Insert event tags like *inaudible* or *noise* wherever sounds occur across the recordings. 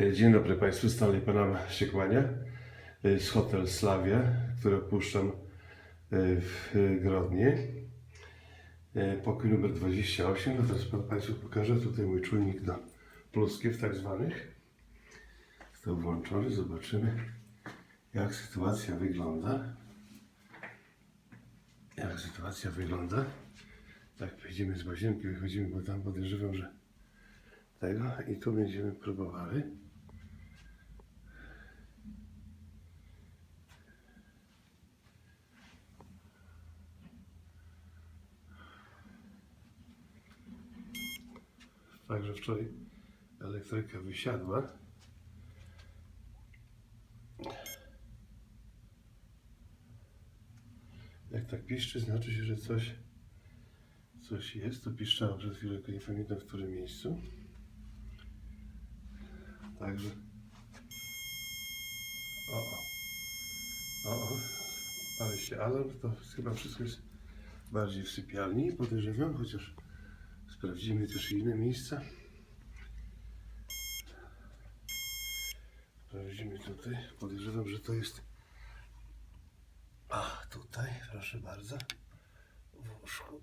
E, Dzień dobry Państwu, Stanley Panama się Z Hotel Slavia, który opuszczam e, w e, Grodnie. Pokój numer 28. No teraz Państwu pokażę. Tutaj mój czujnik do pluskiew tak zwanych. Został włączony. Zobaczymy jak sytuacja wygląda. Jak sytuacja wygląda. Tak, wejdziemy z łazienki, wychodzimy, bo tam podejrzewam, że tego i tu będziemy próbowali. Także wczoraj elektryka wysiadła. Jak tak piszczy, znaczy się, że coś, coś jest. To piszczało przed chwilą, tylko nie pamiętam w którym miejscu. Także. O, o. O. Pali się alarm, to chyba wszystko jest bardziej w sypialni, podejrzewam, chociaż sprawdzimy też inne miejsca. Sprawdzimy tutaj. Podejrzewam, że to jest. A, tutaj, proszę bardzo. W łóżku.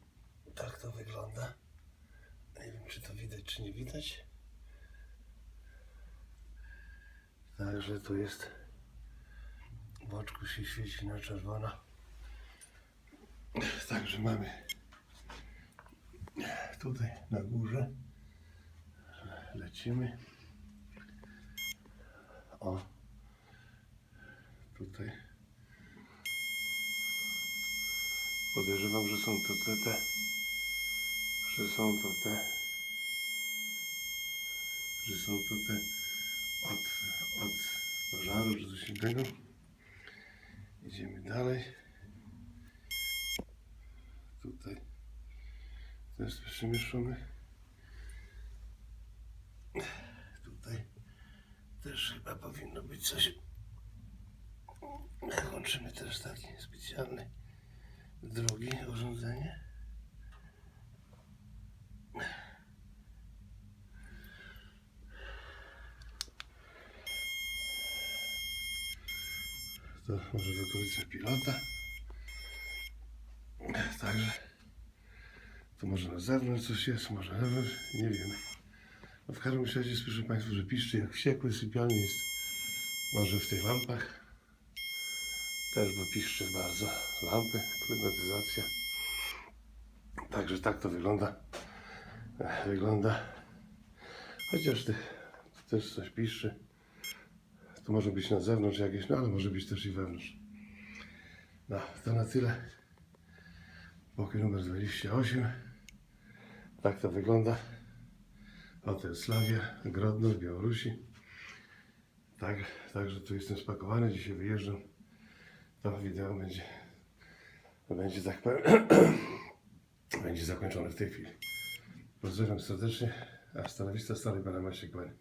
Tak to wygląda. Nie wiem, czy to widać, czy nie widać. Także tu jest. W oczku się świeci na czerwono. Także mamy tutaj na górze. Lecimy. O. Tutaj. Podejrzewam, że są to te, te. Że są to te. Że są to te od, od pożaru czy coś innego. Idziemy dalej. Tutaj też szumy. Tutaj też chyba powinno być coś. Włączymy też taki specjalny drugi urządzenie. To może w pilota. Także to może na zewnątrz coś jest, może na zewnątrz, nie wiemy. No w każdym razie słyszę Państwu, że piszczy jak wściekły, sypialnie jest może w tych lampach. Też, bo piszczy bardzo lampy, klimatyzacja. Także tak to wygląda. Wygląda. Chociaż ty, też coś piszczy. To może być na zewnątrz jakieś, no ale może być też i wewnątrz. No, to na tyle. Pokój numer 28. Tak to wygląda. Hotel Slavia, Grodno w Białorusi. Tak, także tu jestem spakowany, dzisiaj wyjeżdżam. To wideo będzie, będzie tak *clears throat* będzie zakończone w tej chwili. Pozdrawiam serdecznie, a stanowisko stary pana Maciek Kłania.